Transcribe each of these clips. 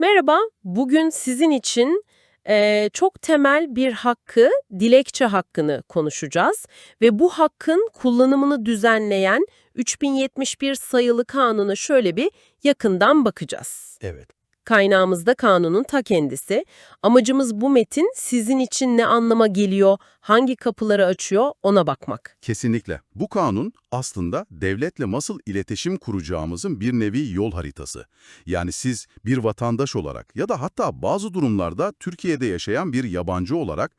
Merhaba, bugün sizin için eee, çok temel bir hakkı, dilekçe hakkını konuşacağız ve bu hakkın kullanımını düzenleyen 3071 sayılı kanuna şöyle bir yakından bakacağız. Evet. Kaynağımız da kanunun ta kendisi. Amacımız bu metin sizin için ne anlama geliyor, hangi kapıları açıyor ona bakmak. Kesinlikle. Bu kanun aslında devletle nasıl iletişim kuracağımızın bir nevi yol haritası. Yani siz bir vatandaş olarak ya da hatta bazı durumlarda Türkiye'de yaşayan bir yabancı olarak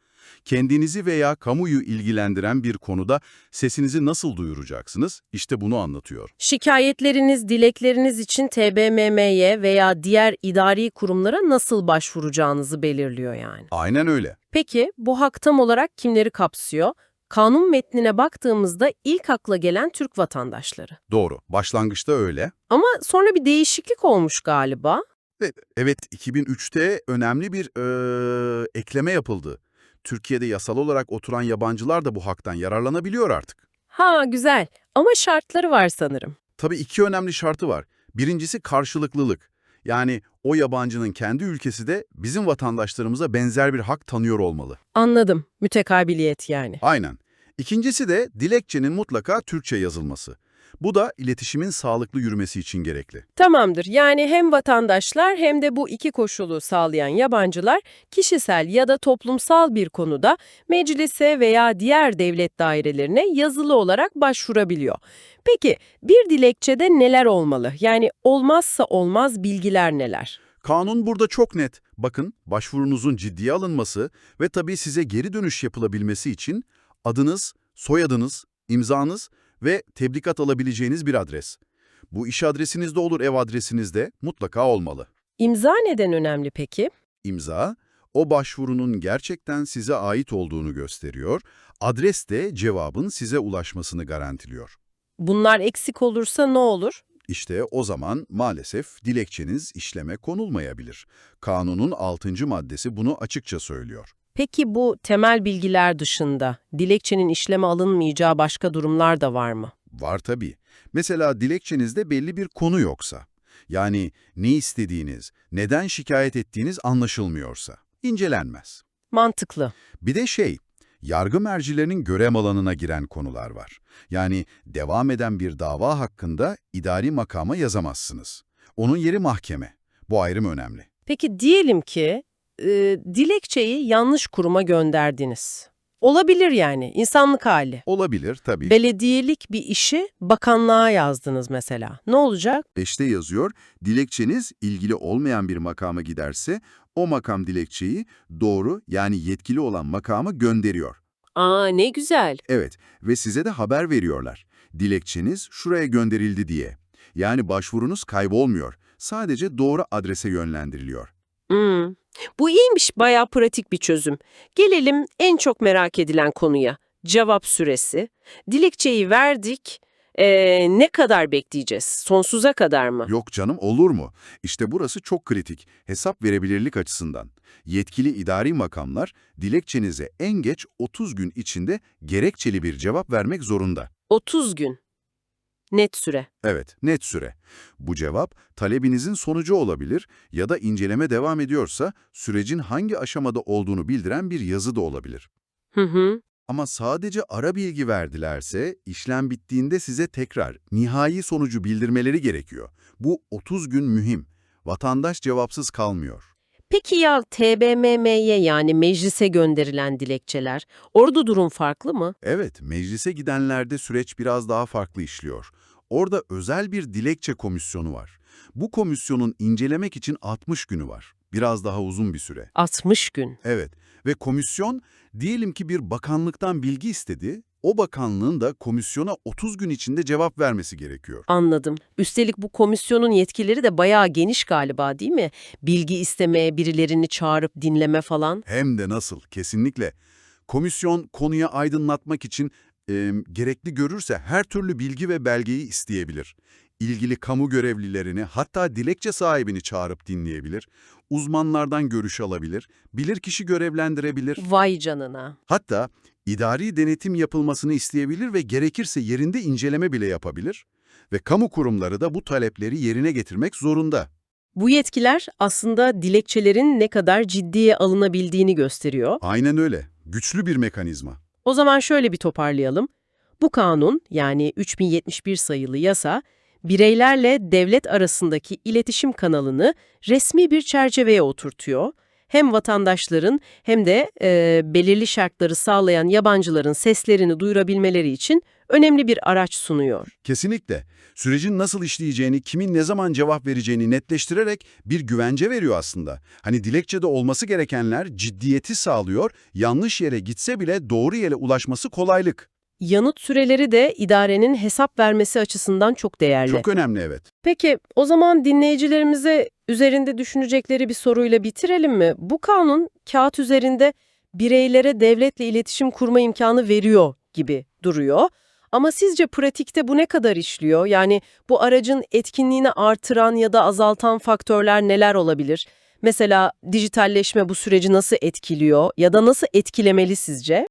kendinizi veya kamuyu ilgilendiren bir konuda sesinizi nasıl duyuracaksınız? İşte bunu anlatıyor. Şikayetleriniz, dilekleriniz için TBMM'ye veya diğer idari kurumlara nasıl başvuracağınızı belirliyor yani. Aynen öyle. Peki bu hak tam olarak kimleri kapsıyor? Kanun metnine baktığımızda ilk akla gelen Türk vatandaşları. Doğru. Başlangıçta öyle. Ama sonra bir değişiklik olmuş galiba. Ve evet 2003'te önemli bir eee, ekleme yapıldı. Türkiye'de yasal olarak oturan yabancılar da bu haktan yararlanabiliyor artık. Ha güzel ama şartları var sanırım. Tabii iki önemli şartı var. Birincisi karşılıklılık. Yani o yabancının kendi ülkesi de bizim vatandaşlarımıza benzer bir hak tanıyor olmalı. Anladım. Mütekabiliyet yani. Aynen. İkincisi de dilekçenin mutlaka Türkçe yazılması. Bu da iletişimin sağlıklı yürümesi için gerekli. Tamamdır. Yani hem vatandaşlar hem de bu iki koşulu sağlayan yabancılar kişisel ya da toplumsal bir konuda meclise veya diğer devlet dairelerine yazılı olarak başvurabiliyor. Peki bir dilekçede neler olmalı? Yani olmazsa olmaz bilgiler neler? Kanun burada çok net. Bakın, başvurunuzun ciddiye alınması ve tabii size geri dönüş yapılabilmesi için adınız, soyadınız, imzanız ve tebligat alabileceğiniz bir adres. Bu iş adresinizde olur, ev adresinizde mutlaka olmalı. İmza neden önemli peki? İmza, o başvurunun gerçekten size ait olduğunu gösteriyor, adres de cevabın size ulaşmasını garantiliyor. Bunlar eksik olursa ne olur? İşte o zaman maalesef dilekçeniz işleme konulmayabilir. Kanunun 6. maddesi bunu açıkça söylüyor. Peki bu temel bilgiler dışında dilekçenin işleme alınmayacağı başka durumlar da var mı? Var tabii. Mesela dilekçenizde belli bir konu yoksa, yani ne istediğiniz, neden şikayet ettiğiniz anlaşılmıyorsa, incelenmez. Mantıklı. Bir de şey, yargı mercilerinin görev alanına giren konular var. Yani devam eden bir dava hakkında idari makama yazamazsınız. Onun yeri mahkeme. Bu ayrım önemli. Peki diyelim ki e, dilekçeyi yanlış kuruma gönderdiniz. Olabilir yani, insanlık hali. Olabilir tabii. Belediyelik bir işi bakanlığa yazdınız mesela. Ne olacak? Beşte yazıyor, dilekçeniz ilgili olmayan bir makama giderse, o makam dilekçeyi doğru yani yetkili olan makama gönderiyor. Aa ne güzel. Evet ve size de haber veriyorlar. Dilekçeniz şuraya gönderildi diye. Yani başvurunuz kaybolmuyor. Sadece doğru adrese yönlendiriliyor. Hmm. Bu iyiymiş, bayağı pratik bir çözüm. Gelelim en çok merak edilen konuya. Cevap süresi. Dilekçeyi verdik. Ee, ne kadar bekleyeceğiz? Sonsuza kadar mı? Yok canım olur mu? İşte burası çok kritik. Hesap verebilirlik açısından. Yetkili idari makamlar dilekçenize en geç 30 gün içinde gerekçeli bir cevap vermek zorunda. 30 gün. Net süre. Evet, net süre. Bu cevap talebinizin sonucu olabilir ya da inceleme devam ediyorsa sürecin hangi aşamada olduğunu bildiren bir yazı da olabilir. Hı hı. Ama sadece ara bilgi verdilerse işlem bittiğinde size tekrar nihai sonucu bildirmeleri gerekiyor. Bu 30 gün mühim. Vatandaş cevapsız kalmıyor. Peki ya TBMM'ye yani meclise gönderilen dilekçeler, orada durum farklı mı? Evet, meclise gidenlerde süreç biraz daha farklı işliyor. Orada özel bir dilekçe komisyonu var. Bu komisyonun incelemek için 60 günü var. Biraz daha uzun bir süre. 60 gün. Evet ve komisyon diyelim ki bir bakanlıktan bilgi istedi. O bakanlığın da komisyona 30 gün içinde cevap vermesi gerekiyor. Anladım. Üstelik bu komisyonun yetkileri de bayağı geniş galiba değil mi? Bilgi istemeye, birilerini çağırıp dinleme falan. Hem de nasıl, kesinlikle. Komisyon konuya aydınlatmak için e, gerekli görürse her türlü bilgi ve belgeyi isteyebilir. İlgili kamu görevlilerini hatta dilekçe sahibini çağırıp dinleyebilir. Uzmanlardan görüş alabilir, bilirkişi görevlendirebilir. Vay canına. Hatta idari denetim yapılmasını isteyebilir ve gerekirse yerinde inceleme bile yapabilir. Ve kamu kurumları da bu talepleri yerine getirmek zorunda. Bu yetkiler aslında dilekçelerin ne kadar ciddiye alınabildiğini gösteriyor. Aynen öyle. Güçlü bir mekanizma. O zaman şöyle bir toparlayalım. Bu kanun yani 3071 sayılı yasa bireylerle devlet arasındaki iletişim kanalını resmi bir çerçeveye oturtuyor. Hem vatandaşların hem de e, belirli şartları sağlayan yabancıların seslerini duyurabilmeleri için önemli bir araç sunuyor. Kesinlikle. Sürecin nasıl işleyeceğini, kimin ne zaman cevap vereceğini netleştirerek bir güvence veriyor aslında. Hani dilekçede olması gerekenler ciddiyeti sağlıyor, yanlış yere gitse bile doğru yere ulaşması kolaylık. Yanıt süreleri de idarenin hesap vermesi açısından çok değerli. Çok önemli evet. Peki o zaman dinleyicilerimize üzerinde düşünecekleri bir soruyla bitirelim mi? Bu kanun kağıt üzerinde bireylere devletle iletişim kurma imkanı veriyor gibi duruyor. Ama sizce pratikte bu ne kadar işliyor? Yani bu aracın etkinliğini artıran ya da azaltan faktörler neler olabilir? Mesela dijitalleşme bu süreci nasıl etkiliyor ya da nasıl etkilemeli sizce?